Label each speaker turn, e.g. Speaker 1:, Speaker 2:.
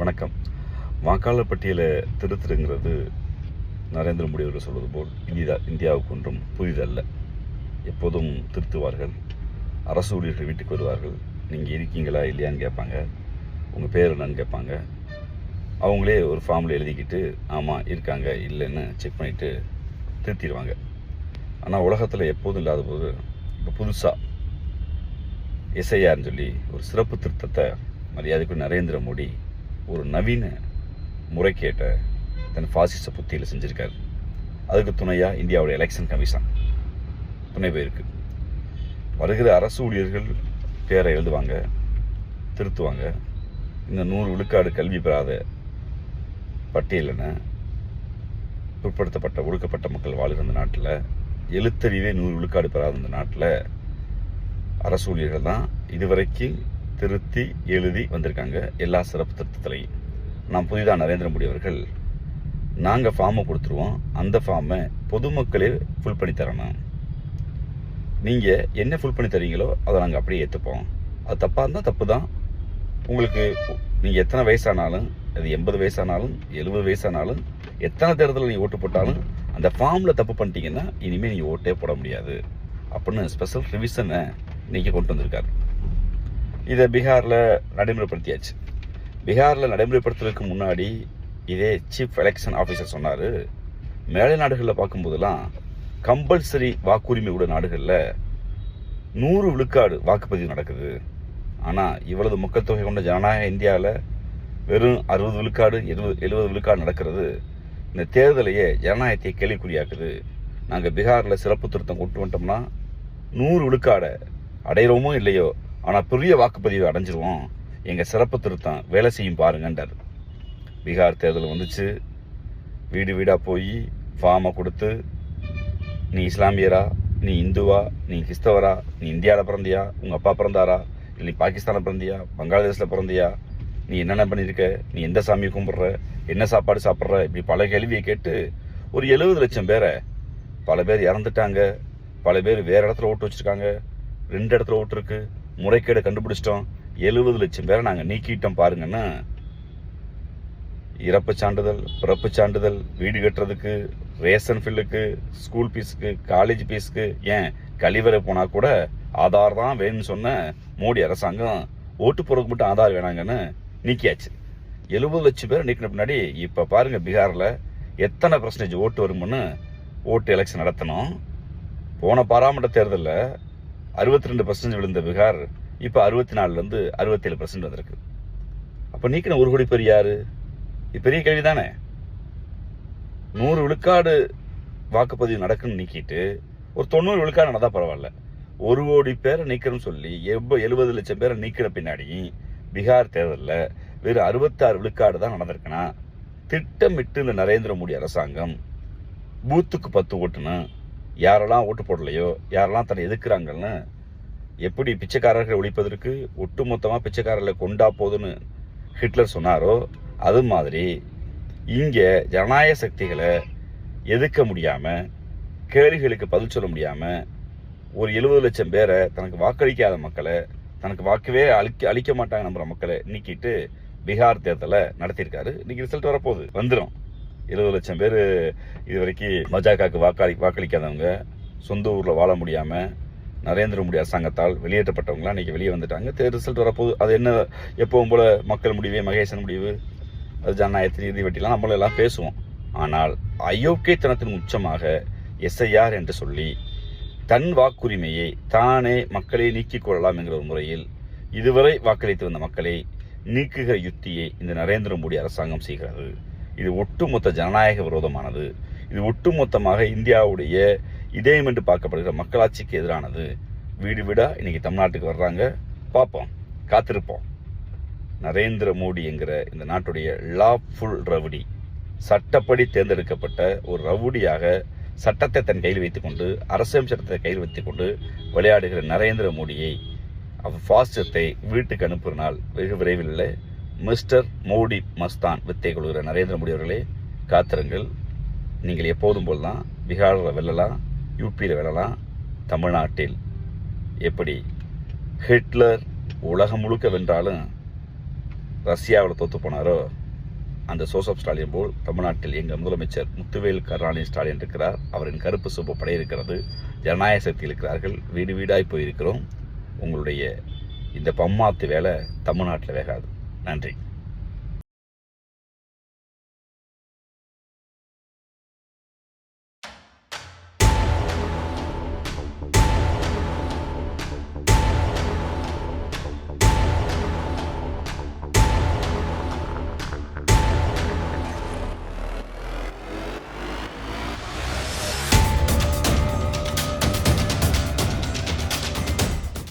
Speaker 1: வணக்கம். வாக்காளர் பட்டியலை திருத்துறங்கிறது நரேந்திர மோடி அவர்கள் சொல்வது போல் இந்தியா இந்தியாவுக்கு ஒன்றும் புதிதல்ல. எப்போதும் திருத்துவார்கள். அரசு ஊழியர்கள் வீட்டுக்கு வருவார்கள். நீங்கள் இருக்கீங்களா இல்லையான்னு கேட்பாங்க. உங்கள் பேர் என்னன்னு கேட்பாங்க. அவங்களே ஒரு ஃபார்மில் எழுதிக்கிட்டு ஆமாம் இருக்காங்க இல்லைன்னு செக் பண்ணிவிட்டு திருத்திடுவாங்க. ஆனால் உலகத்தில் எப்போதும் இல்லாத போது இப்போ புதுசாக எஸ்ஐஆர்னு சொல்லி ஒரு சிறப்பு திருத்தத்தை மரியாதைக்கு நரேந்திர மோடி ஒரு நவீன முறைகேட்டை தன் ஃபாசிச புத்தியில் செஞ்சுருக்காரு. அதுக்கு துணையாக இந்தியாவுடைய எலெக்ஷன் கமிஷன் துணை போயிருக்கு. வருகிற அரசு ஊழியர்கள் பேரை எழுதுவாங்க திருத்துவாங்க. இந்த நூறு விழுக்காடு கல்வி பெறாத பட்டியலின பிற்படுத்தப்பட்ட ஒடுக்கப்பட்ட மக்கள் வாழ்கிற இந்த நாட்டில் எழுத்தறிவே நூறு விழுக்காடு பெறாத இந்த நாட்டில் அரசு ஊழியர்கள் தான் இதுவரைக்கும் திருத்தி எழுதி வந்திருக்காங்க எல்லா சிறப்பு திருத்தத்திலையும். நான் புதிதாக நரேந்திர மோடி அவர்கள் நாங்கள் ஃபார்மை கொடுத்துருவோம் அந்த ஃபார்மை பொதுமக்களே ஃபுல் பண்ணி தரணும். நீங்கள் என்ன ஃபுல் பண்ணி தரீங்களோ அதை நாங்கள் அப்படியே ஏற்றுப்போம் அது தப்பாக இருந்தால் தப்பு தான் உங்களுக்கு நீங்கள் எத்தனை வயசானாலும் அது எண்பது வயசானாலும் எழுபது வயசானாலும் எத்தனை தேர்தலில் நீங்கள் ஓட்டு போட்டாலும் அந்த ஃபார்மில் தப்பு பண்ணிட்டீங்கன்னா இனிமேல் நீங்கள் ஓட்டே போட முடியாது. அப்படின்னு ஸ்பெஷல் ரிவிஷனை இன்றைக்கி கொண்டு வந்திருக்காரு. இதை பீகாரில் நடைமுறைப்படுத்தியாச்சு. பீகாரில் நடைமுறைப்படுத்துறதுக்கு முன்னாடி இதே சீஃப் எலெக்ஷன் ஆஃபீஸர் சொன்னார் மேலை நாடுகளில் பார்க்கும்போதெல்லாம் கம்பல்சரி வாக்குரிமை உள்ள நாடுகளில் நூறு விழுக்காடு வாக்குப்பதிவு நடக்குது. ஆனால் இவ்வளவு மக்கள் தொகை கொண்ட ஜனநாயக இந்தியாவில் வெறும் அறுபது விழுக்காடு எழுபது எழுபது விழுக்காடு நடக்கிறது. இந்த தேர்தலையே ஜனநாயகத்தை கேள்விக்குறியாக்குது. நாங்கள் பீகாரில் சிறப்பு திருத்தம் கொண்டு வந்துட்டோம்னா நூறு விழுக்காடை அடையிறோமோ இல்லையோ ஆனால் பெரிய வாக்குப்பதிவு அடைஞ்சிருவோம். எங்கள் சிறப்பு திருத்தம் வேலை செய்யும் பாருங்கன்றார். பீகார் தேர்தல் வந்துச்சு. வீடு வீடாக போய் ஃபார்மை கொடுத்து நீ இஸ்லாமியரா நீ இந்துவா நீ கிறிஸ்தவரா நீ இந்தியாவில் பிறந்தியா உங்கள் அப்பா பிறந்தாரா இல்லை நீ பாகிஸ்தானில் பிறந்தியா பங்களாதேஷில் பிறந்தியா நீ என்னென்ன பண்ணியிருக்க நீ எந்த சாமியை கும்பிட்ற என்ன சாப்பாடு சாப்பிட்ற இப்படி பல கேள்வியை கேட்டு ஒரு எழுபது லட்சம் பேரை பல பேர் இறந்துட்டாங்க. பல பேர் வேறு இடத்துல ஓட்டு வச்சுருக்காங்க. ரெண்டு இடத்துல ஓட்டு இருக்குது முறைகேடை கண்டுபிடிச்சிட்டோம். எழுபது லட்சம் பேரை நாங்கள் நீக்கிட்டோம் பாருங்கன்னா இறப்பு சான்றிதழ் பிறப்பு சான்றிதழ் வீடு கட்டுறதுக்கு ரேஷன் ஃபில்லுக்கு ஸ்கூல் ஃபீஸுக்கு காலேஜ் ஃபீஸுக்கு ஏன் கழிவறை போனால் கூட ஆதார் தான் வேணும்னு சொன்ன மோடி அரசாங்கம் ஓட்டு போறதுக்கு மட்டும் ஆதார் வேணாங்கன்னு நீக்கியாச்சு. எழுபது லட்சம் பேர் நீக்கின பின்னாடி இப்போ பாருங்கள் பீகாரில் எத்தனை பர்சன்டேஜ் ஓட்டு வருமுன்னு ஓட்டு எலெக்ஷன் நடத்தணும். போன பாராமட்ட தேர்தலில் அறுபத்தி ரெண்டு பர்சன்ட் விழுந்த பீகார் இப்போ அறுபத்தி நாலுலேருந்து அறுபத்தேழு பர்சன்ட் வந்திருக்கு. அப்போ நீக்கின ஒரு கோடி பேர் யாரு? இது பெரிய கேள்வி தானே நூறு விழுக்காடு வாக்குப்பதிவு நடக்குன்னு நீக்கிட்டு ஒரு தொண்ணூறு விழுக்காடு நடந்தால் பரவாயில்ல. ஒரு கோடி பேரை நீக்கிறோம்னு சொல்லி எவ்வளோ எழுபது லட்சம் பேரை நீக்கிற பின்னாடி பீகார் தேர்தலில் வெறும் அறுபத்தாறு விழுக்காடு தான் நடந்திருக்குன்னா திட்டமிட்டு இந்த நரேந்திர மோடி அரசாங்கம் பூத்துக்கு பத்து ஓட்டுன்னு யாரெல்லாம் ஓட்டு போடலையோ யாரெல்லாம் தன்னை எதிர்க்கிறாங்கன்னு எப்படி பிச்சைக்காரர்களை ஒழிப்பதற்கு ஒட்டுமொத்தமாக பிச்சைக்காரர்களை கொண்டா போதுன்னு ஹிட்லர் சொன்னாரோ அது மாதிரி இங்கே ஜனநாயக சக்திகளை எதிர்க்க முடியாமல் கேள்விகளுக்கு பதில் சொல்ல முடியாமல் ஒரு எழுபது லட்சம் பேரை தனக்கு வாக்களிக்காத மக்களை தனக்கு வாக்கவே அழிக்க அழிக்க மாட்டாங்க நம்புற மக்களை நீக்கிட்டு பீகார் தேர்தலை நடத்தியிருக்காரு. இன்னைக்கு ரிசல்ட் வரப்போகுது. வந்துடும் எழுபது லட்சம் பேர் இது வரைக்கும் பாஜகவுக்கு வாக்களி வாக்களிக்காதவங்க சொந்த ஊரில் வாழ முடியாமல் நரேந்திர மோடி அரசாங்கத்தால் வெளியேற்றப்பட்டவங்களாம் இன்றைக்கி வெளியே வந்துட்டாங்க. தேர்தல் ரிசல்ட் வரப்போகுது. அது என்ன எப்பவும் போல மக்கள் முடிவு மகேசன் முடிவு அது ஜனநாயகத்தின் இறுதி வெட்டிலாம் நம்மளும் எல்லாம் பேசுவோம். ஆனால் அயோக்கியத்தனத்தின் உச்சமாக எஸ்ஐஆர் என்று சொல்லி தன் வாக்குரிமையை தானே மக்களை நீக்கிக் கொள்ளலாம் என்கிற ஒரு முறையில் இதுவரை வாக்களித்து வந்த மக்களை நீக்குகிற யுத்தியை இந்த நரேந்திர மோடி அரசாங்கம் செய்கிறது. இது ஒட்டுமொத்த ஜனநாயக விரோதமானது. இது ஒட்டுமொத்தமாக இந்தியாவுடைய இதயம் என்று பார்க்கப்படுகிற மக்களாட்சிக்கு எதிரானது. வீடு வீடாக இன்றைக்கி தமிழ்நாட்டுக்கு வர்றாங்க. பார்ப்போம். காத்திருப்போம். நரேந்திர மோடி என்கிற இந்த நாட்டுடைய லாஃபுல் ரவுடி. சட்டப்படி தேர்ந்தெடுக்கப்பட்ட ஒரு ரவுடியாக சட்டத்தை தன் கையில் வைத்துக்கொண்டு அரசியல் சட்டத்தை கையில் வைத்துக்கொண்டு விளையாடுகிற நரேந்திர மோடியை அவ் பாசிசத்தை வீட்டுக்கு அனுப்புகிற நாள் வெகு விரைவில் இல்லை. மிஸ்டர் மோடி மஸ்தான் வித்தை கொள்கிற நரேந்திர மோடி அவர்களே காத்திருங்கள். நீங்கள் எப்போதும் போலலாம் பீகாரில் வெல்லலாம் யூபியில் வெல்லலாம் தமிழ்நாட்டில். எப்படி? ஹிட்லர் உலகம் முழுக்க வென்றாலும் ரஷ்யாவில் தோற்று போனாரோ? அந்த சோசப் ஸ்டாலின் போல் தமிழ்நாட்டில் எங்கள் முதலமைச்சர் முத்துவேல் கருணாநிதி ஸ்டாலின் இருக்கிறார். அவரின் கருப்பு சிவப்பு படை இருக்கிறது. ஜனநாயக சக்தி இருக்கிறார்கள். வீடு வீடாய் போயிருக்கிறோம். உங்களுடைய இந்த பம்மாத்து வேலை தமிழ்நாட்டில் வேகாது. நன்றி